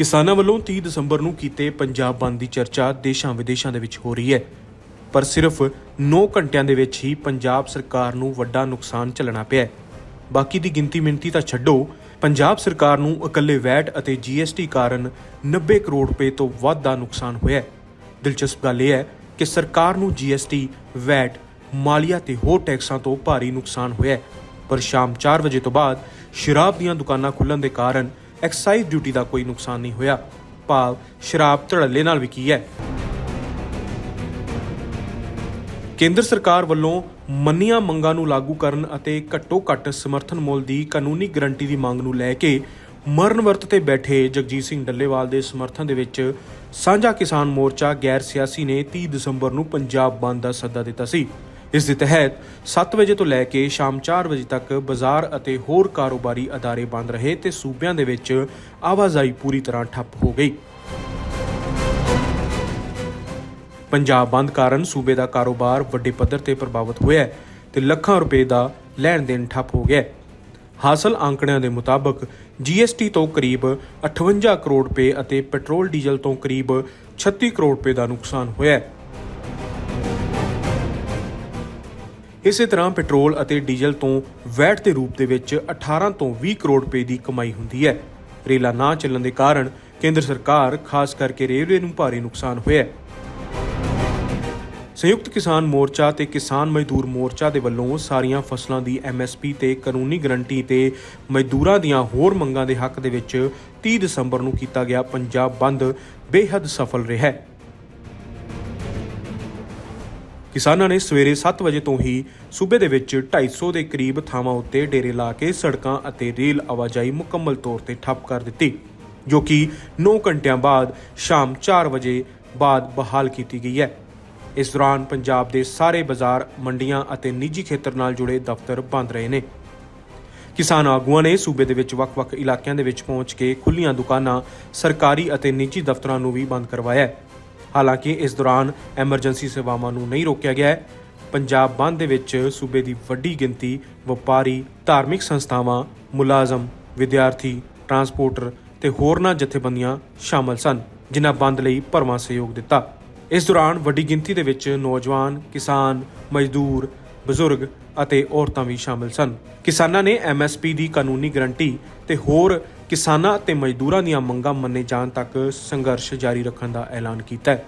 ਕਿਸਾਨਾਂ ਵੱਲੋਂ 30 ਦਸੰਬਰ ਨੂੰ ਕੀਤੇ ਪੰਜਾਬ ਬੰਦ ਦੀ ਚਰਚਾ ਦੇਸ਼ਾਂ ਵਿਦੇਸ਼ਾਂ ਦੇ ਵਿੱਚ ਹੋ ਰਹੀ ਹੈ। ਪਰ ਸਿਰਫ 9 ਘੰਟਿਆਂ ਦੇ ਵਿੱਚ ਹੀ ਪੰਜਾਬ ਸਰਕਾਰ ਨੂੰ ਵੱਡਾ ਨੁਕਸਾਨ ਝੱਲਣਾ ਪਿਆ ਹੈ। ਬਾਕੀ ਦੀ ਗਿਣਤੀ ਮਿੰਤੀ ਤਾਂ ਛੱਡੋ, ਪੰਜਾਬ ਸਰਕਾਰ ਨੂੰ ਇਕੱਲੇ ਵੈਟ ਅਤੇ ਜੀਐਸਟੀ ਕਾਰਨ 90 ਕਰੋੜ ਰੁਪਏ ਤੋਂ ਵੱਧ ਦਾ ਨੁਕਸਾਨ ਹੋਇਆ ਹੈ। ਦਿਲਚਸਪ ਗੱਲ ਇਹ ਹੈ ਕਿ ਸਰਕਾਰ ਨੂੰ ਜੀਐਸਟੀ, ਵੈਟ, ਮਾਲੀਆ ਤੇ ਹੋਰ ਟੈਕਸਾਂ ਤੋਂ ਭਾਰੀ ਨੁਕਸਾਨ ਹੋਇਆ ਹੈ। ਪਰ ਸ਼ਾਮ 4 ਵਜੇ ਤੋਂ ਬਾਅਦ ਸ਼ਰਾਬ ਦੀਆਂ ਦੁਕਾਨਾਂ ਖੁੱਲਣ ਦੇ ਕਾਰਨ ਐਕਸਾਈਜ਼ ਡਿਊਟੀ ਦਾ ਕੋਈ ਨੁਕਸਾਨ ਨਹੀਂ ਹੋਇਆ। ਭਾਵ ਸ਼ਰਾਬ ਧੜੱਲੇ ਨਾਲ ਵਿਕੀ ਹੈ। ਕੇਂਦਰ ਸਰਕਾਰ ਵੱਲੋਂ ਮੰਨੀਆਂ ਮੰਗਾਂ ਨੂੰ ਲਾਗੂ ਕਰਨ ਅਤੇ ਘੱਟੋ-ਘੱਟ ਸਮਰਥਨ ਮੁੱਲ ਦੀ ਕਾਨੂੰਨੀ ਗਰੰਟੀ ਦੀ ਮੰਗ ਨੂੰ ਲੈ ਕੇ ਮਰਨ ਵਰਤ ਤੇ ਬੈਠੇ ਜਗਜੀਤ ਸਿੰਘ ਡੱਲੇਵਾਲ ਦੇ ਸਮਰਥਨ ਦੇ ਵਿੱਚ ਸਾਂਝਾ ਕਿਸਾਨ ਮੋਰਚਾ ਗੈਰ ਸਿਆਸੀ ਨੇ 30 ਦਸੰਬਰ ਨੂੰ ਪੰਜਾਬ ਬੰਦ ਦਾ ਸੱਦਾ ਦਿੱਤਾ ਸੀ। ਇਸ ਦੇ ਤਹਿਤ 7 ਵਜੇ ਤੋਂ ਲੈ ਕੇ ਸ਼ਾਮ 4 ਵਜੇ ਤੱਕ ਬਾਜ਼ਾਰ ਅਤੇ ਹੋਰ ਕਾਰੋਬਾਰੀ ਅਦਾਰੇ ਬੰਦ ਰਹੇ ਤੇ ਸੂਬਿਆਂ ਦੇ ਵਿੱਚ ਆਵਾਜਾਈ ਪੂਰੀ ਤਰ੍ਹਾਂ ਠੱਪ ਹੋ ਗਈ। ਪੰਜਾਬ ਬੰਦ ਕਾਰਨ ਸੂਬੇ ਦਾ ਕਾਰੋਬਾਰ ਵੱਡੇ ਪੱਧਰ ਤੇ ਪ੍ਰਭਾਵਿਤ ਹੋਇਆ ਹੈ ਤੇ ਲੱਖਾਂ ਰੁਪਏ ਦਾ ਲੈਣ ਦੇਣ ਠੱਪ ਹੋ ਗਿਆ ਹਾਸਲ ਅੰਕੜਿਆਂ ਦੇ ਮੁਤਾਬਕ ਜੀਐਸਟੀ ਤੋਂ ਕਰੀਬ 58 ਕਰੋੜ ਰੁਪਏ ਅਤੇ ਪੈਟਰੋਲ ਡੀਜ਼ਲ ਤੋਂ ਕਰੀਬ 36 ਕਰੋੜ ਰੁਪਏ ਦਾ ਨੁਕਸਾਨ ਹੋਇਆ ਹੈ। ਇਸੇ ਤਰ੍ਹਾਂ ਪੈਟਰੋਲ ਅਤੇ ਡੀਜ਼ਲ ਤੋਂ ਵੈਟ ਦੇ ਰੂਪ ਦੇ ਵਿੱਚ 18 ਤੋਂ 20 ਕਰੋੜ ਰੁਪਏ ਦੀ ਕਮਾਈ ਹੁੰਦੀ ਹੈ। ਰੇਲਾਂ ਨਾ ਚੱਲਣ ਦੇ ਕਾਰਨ ਕੇਂਦਰ ਸਰਕਾਰ ਖਾਸ ਕਰਕੇ ਰੇਲਵੇ ਨੂੰ ਭਾਰੀ ਨੁਕਸਾਨ ਹੋਇਆ ਹੈ। ਸੰਯੁਕਤ ਕਿਸਾਨ ਮੋਰਚਾ ਤੇ ਕਿਸਾਨ ਮਜ਼ਦੂਰ ਮੋਰਚਾ ਦੇ ਵੱਲੋਂ ਸਾਰੀਆਂ ਫਸਲਾਂ ਦੀ ਐਮਐਸਪੀ ਤੇ ਕਾਨੂੰਨੀ ਗਰੰਟੀ ਤੇ ਮਜ਼ਦੂਰਾਂ ਦੀਆਂ ਹੋਰ ਮੰਗਾਂ ਦੇ ਹੱਕ ਦੇ ਵਿੱਚ 30 ਦਸੰਬਰ ਨੂੰ ਕੀਤਾ ਗਿਆ ਪੰਜਾਬ ਬੰਦ ਬੇਹੱਦ ਸਫਲ ਰਿਹਾ ਹੈ। ਕਿਸਾਨਾਂ ਨੇ ਸਵੇਰੇ 7 ਵਜੇ ਤੋਂ ਹੀ ਸੂਬੇ ਦੇ ਵਿੱਚ 250 ਦੇ ਕਰੀਬ ਥਾਵਾਂ ਉੱਤੇ ਡੇਰੇ ਲਾ ਕੇ ਸੜਕਾਂ ਅਤੇ ਰੇਲ ਆਵਾਜਾਈ ਮੁਕੰਮਲ ਤੌਰ ਤੇ ਠੱਪ ਕਰ ਦਿੱਤੀ, ਜੋ ਕਿ 9 ਘੰਟਿਆਂ ਬਾਅਦ ਸ਼ਾਮ 4 ਵਜੇ ਬਾਅਦ ਬਹਾਲ ਕੀਤੀ ਗਈ ਹੈ। ਇਸ ਦੌਰਾਨ ਪੰਜਾਬ ਦੇ ਸਾਰੇ ਬਾਜ਼ਾਰ, ਮੰਡੀਆਂ ਅਤੇ ਨਿੱਜੀ ਖੇਤਰ ਨਾਲ ਜੁੜੇ ਦਫ਼ਤਰ ਬੰਦ ਰਹੇ ਨੇ। ਕਿਸਾਨ ਆਗੂਆਂ ਨੇ ਸੂਬੇ ਦੇ ਵਿੱਚ ਵੱਖ-ਵੱਖ ਇਲਾਕਿਆਂ ਦੇ ਵਿੱਚ ਪਹੁੰਚ ਕੇ ਖੁੱਲੀਆਂ ਦੁਕਾਨਾਂ, ਸਰਕਾਰੀ ਅਤੇ ਨਿੱਜੀ ਦਫ਼ਤਰਾਂ ਨੂੰ ਵੀ ਬੰਦ ਕਰਵਾਇਆ ਹੈ। ਹਾਲਾਂਕਿ ਇਸ ਦੌਰਾਨ ਐਮਰਜੈਂਸੀ ਸੇਵਾਵਾਂ ਨੂੰ ਨਹੀਂ ਰੋਕਿਆ ਗਿਆ ਹੈ। ਪੰਜਾਬ ਬੰਦ ਦੇ ਵਿੱਚ ਸੂਬੇ ਦੀ ਵੱਡੀ ਗਿਣਤੀ ਵਪਾਰੀ, ਧਾਰਮਿਕ ਸੰਸਥਾਵਾਂ, ਮੁਲਾਜ਼ਮ, ਵਿਦਿਆਰਥੀ, ਟਰਾਂਸਪੋਰਟਰ ਤੇ ਹੋਰਨਾਂ ਜਥੇਬੰਦੀਆਂ ਸ਼ਾਮਲ ਸਨ, ਜਿਨ੍ਹਾਂ ਬੰਦ ਲਈ ਭਰਵਾਂ ਸਹਿਯੋਗ ਦਿੱਤਾ। ਇਸ ਦੌਰਾਨ ਵੱਡੀ ਗਿਣਤੀ ਦੇ ਵਿੱਚ ਨੌਜਵਾਨ, ਕਿਸਾਨ, ਮਜ਼ਦੂਰ, ਬਜ਼ੁਰਗ ਅਤੇ ਔਰਤਾਂ ਵੀ ਸ਼ਾਮਲ ਸਨ। ਕਿਸਾਨਾਂ ਨੇ ਐਮਐਸਪੀ ਦੀ ਕਾਨੂੰਨੀ ਗਰੰਟੀ ਤੇ ਹੋਰ ਕਿਸਾਨਾਂ ਅਤੇ ਮਜ਼ਦੂਰਾਂ ਦੀਆਂ ਮੰਗਾਂ ਮੰਨੇ ਜਾਣ ਤੱਕ ਸੰਘਰਸ਼ ਜਾਰੀ ਰੱਖਣ ਦਾ ਐਲਾਨ ਕੀਤਾ ਹੈ।